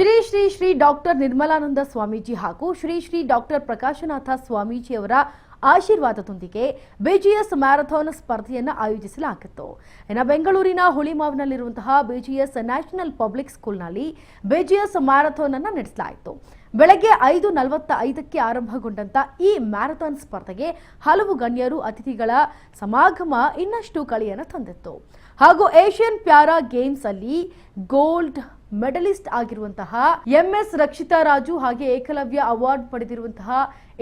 Shri Shri Shri doctor Nirmalananda Swamiji ಹಾಗೂ Shri Shri doctor Prakashanatha ಸ್ವಾಮೀಜಿಯವರ ಆಶೀರ್ವಾದದೊಂದಿಗೆ BGS marathon ಸ್ಪರ್ಧೆಯನ್ನು ಆಯೋಜಿಸಲಾಗಿತ್ತು. ಇನ್ನು ಬೆಂಗಳೂರಿನ ಹುಳಿಮಾವಿನಲ್ಲಿರುವಂತಹ ಬಿಜಿಎಸ್ ನ್ಯಾಷನಲ್ ಪಬ್ಲಿಕ್ ಸ್ಕೂಲ್ನಲ್ಲಿ ಬಿಜಿಎಸ್ ಮ್ಯಾರಥಾನ್ ಅನ್ನು ನಡೆಸಲಾಯಿತು. ಬೆಳಗ್ಗೆ ಐದು ನಲವತ್ತ ಐದಕ್ಕೆ ಆರಂಭಗೊಂಡಂತ ಈ ಮ್ಯಾರಥಾನ್ ಸ್ಪರ್ಧೆಗೆ ಹಲವು ಗಣ್ಯರು, ಅತಿಥಿಗಳ ಸಮಾಗಮ ಇನ್ನಷ್ಟು ಕಳೆಯನ್ನು ತಂದಿತ್ತು. ಹಾಗೂ ಏಷ್ಯನ್ ಪ್ಯಾರಾ ಗೇಮ್ಸ್ ಅಲ್ಲಿ ಗೋಲ್ಡ್ ಮೆಡಲಿಸ್ಟ್ ಆಗಿರುವಂತಹ ಎಂ ಎಸ್ ರಕ್ಷಿತಾ ರಾಜು ಹಾಗೆ ಏಕಲವ್ಯ ಅವಾರ್ಡ್ ಪಡೆದಿರುವಂತಹ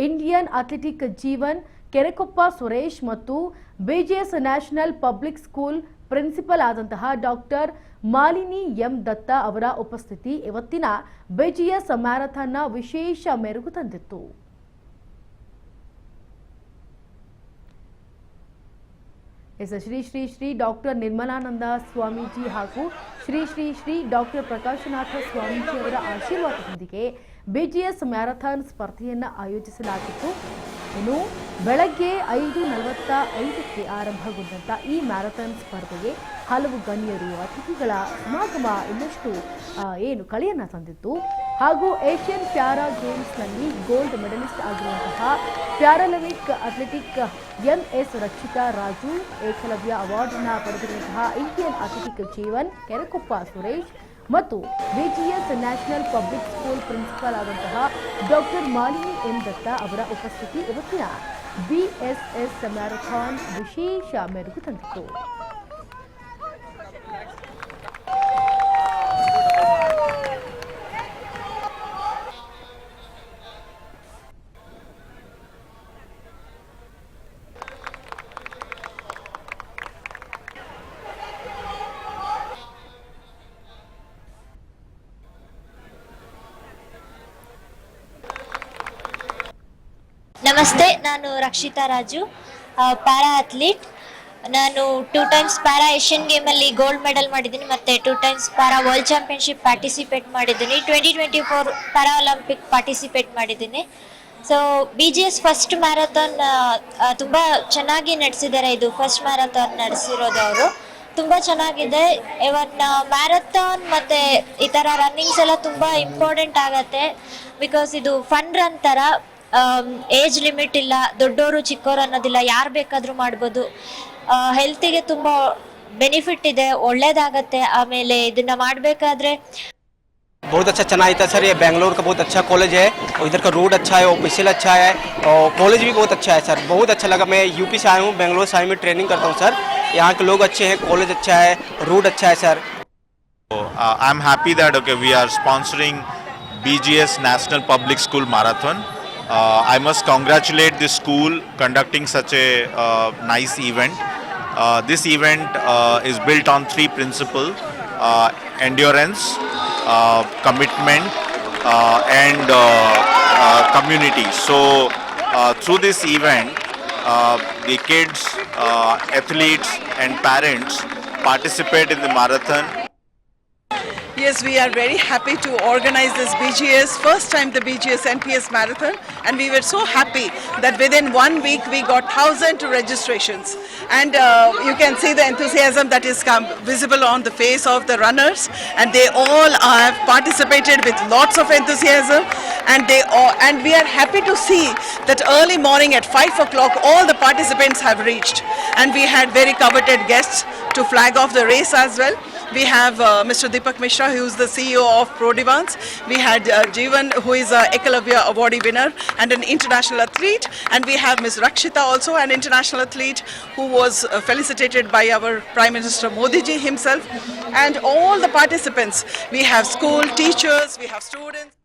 ಇಂಡಿಯನ್ ಅಥ್ಲೆಟಿಕ್ ಜೀವನ್ ಕೆರೆಕೊಪ್ಪ ಸುರೇಶ್ ಮತ್ತು BGS national public school principal ಆದಂತಹ ಡಾಕ್ಟರ್ ಮಾಲಿನಿ ಎಂ ದತ್ತ ಅವರ ಉಪಸ್ಥಿತಿ ಇವತ್ತಿನ ಬಿಜಿಎಸ್ ಮ್ಯಾರಥಾನ್ನ ವಿಶೇಷ ಮೆರುಗು ತಂದಿತ್ತು. ಎಸ್ ಶ್ರೀ ಶ್ರೀ ಶ್ರೀ ಡಾಕ್ಟರ್ ನಿರ್ಮಲಾನಂದ ಸ್ವಾಮೀಜಿ ಹಾಗೂ ಶ್ರೀ ಶ್ರೀ ಶ್ರೀ ಡಾಕ್ಟರ್ ಪ್ರಕಾಶನಾಥ ಸ್ವಾಮೀಜಿ ಅವರ ಆಶೀರ್ವಾದದೊಂದಿಗೆ ಎಸ್ ಮ್ಯಾರಥಾನ್ ಸ್ಪರ್ಧೆಯನ್ನು ಆಯೋಜಿಸಲಾಗಿತ್ತು. ಇನ್ನು ಬೆಳಗ್ಗೆ ಐದು ನಲವತ್ತ ಐದಕ್ಕೆ ಆರಂಭಗೊಂಡಂಥ ಈ ಮ್ಯಾರಥಾನ್ ಸ್ಪರ್ಧೆಗೆ ಹಲವು ಗಣ್ಯರು, ಅತಿಥಿಗಳ ಸಮಾಗಮ ಇನ್ನಷ್ಟು ಏನು ಕಳೆಯನ್ನು ತಂದಿತ್ತು. ಹಾಗೂ ಏಷ್ಯನ್ ಪ್ಯಾರಾ ಗೇಮ್ಸ್ನಲ್ಲಿ ಗೋಲ್ಡ್ ಮೆಡಲಿಸ್ಟ್ ಆಗಿರುವಂತಹ Paralympic athletic M S Rakshitha Raju, Ekalavya ಅವಾರ್ಡ್ನ ಪಡೆದಿರುವಂತಹ ಇಂಡಿಯನ್ ಅಥ್ಲೆಟಿಕ್ ಜೀವನ್, ಕೆರೆಕೊಪ್ಪ ಸುರೇಶ್ ಮತ್ತು BGS national public school principal ಆದಂತಹ ಡಾಕ್ಟರ್ ಮಾಲಿನಿ ಎಂ ದತ್ತ ಅವರ ಉಪಸ್ಥಿತಿ ಇವತ್ತಿನ ಬಿಎಸ್ಎಸ್ ಮ್ಯಾರಥಾನ್ ವಿಶೇಷ ಮೆರುಗು ತಂದಿತ್ತು. ನಮಸ್ತೆ, ನಾನು ರಕ್ಷಿತಾ ರಾಜು ಪ್ಯಾರಾ ಅಥ್ಲೀಟ್ ನಾನು ಟೂ ಟೈಮ್ಸ್ ಪ್ಯಾರಾ ಏಷ್ಯನ್ ಗೇಮಲ್ಲಿ ಗೋಲ್ಡ್ ಮೆಡಲ್ ಮಾಡಿದ್ದೀನಿ, ಮತ್ತು two times para world championship participate ಮಾಡಿದ್ದೀನಿ. Twenty twenty four para Olympic participate ಮಾಡಿದ್ದೀನಿ so B G S first marathon ತುಂಬ ಚೆನ್ನಾಗಿ ನಡೆಸಿದ್ದಾರೆ ಇದು ಫಸ್ಟ್ ಮ್ಯಾರಥಾನ್ ನಡೆಸಿರೋದು ಅವರು. ತುಂಬ ಚೆನ್ನಾಗಿದೆ. ಇವನ್ ಮ್ಯಾರಥಾನ್ ಮತ್ತು ಈ ಥರ ರನ್ನಿಂಗ್ಸ್ ಎಲ್ಲ ತುಂಬ ಇಂಪಾರ್ಟೆಂಟ್ ಆಗತ್ತೆ. ಬಿಕಾಸ್ ಇದು ಫನ್ ರನ್ ಥರ ಏಜ್ ಲಿಮಿಟ್ ಇಲ್ಲ ದೊಡ್ಡವರು ಚಿಕ್ಕವರು ಅನ್ನೋದಿಲ್ಲ ಯಾರು ಬೇಕಾದರೂ ಮಾಡ್ಬೋದು ಹೆಲ್ತಿಗೆ ತುಂಬ ಬೆನಿಫಿಟ್ ಇದೆ ಒಳ್ಳೇದಾಗತ್ತೆ ಆಮೇಲೆ ಇದನ್ನ ಮಾಡಬೇಕಾದ್ರೆ बहुत अच्छा चना था सर ये बेंगलोर का बहुत अच्छा कॉलेज है और इधर का रोड अच्छा है ऑफिशियल अच्छा है और कॉलेज भी बहुत अच्छा है सर बहुत अच्छा लगा मैं यूपी से आया हूँ बेंगलोर से आया में ट्रेनिंग करता हूँ सर यहाँ के लोग अच्छे हैं कॉलेज अच्छा है रोड अच्छा है sir Uh, I'm happy that okay we are sponsoring BGS National Public School Marathon. Uh, I must congratulate the school conducting such a uh, nice event. Uh, this event uh, is built on three principles: uh, endurance, uh, commitment, uh, and uh, uh, community. So, uh, through this event, uh, the kids, uh, athletes, and parents participate in the marathon We are very happy to organize this BGS, first time the BGS NPS Marathon, and we were so happy that within one week we got 1000 registrations. And uh, you can see the enthusiasm that is come, visible on the face of the runners, and they all have participated with lots of enthusiasm. And they all, and we are happy to see that early morning at 5 o'clock all the participants have reached, and we had very coveted guests to flag off the race as well. We have uh, Mr. Deepak Mishra, who is the CEO of Prodivans. We had uh, Jeevan, who is a Ekalavya awardee winner and an international athlete. And we have Ms. Rakshita, also an international athlete, who was uh, felicitated by our Prime Minister Modi ji himself. And all the participants. We have school teachers, we have students.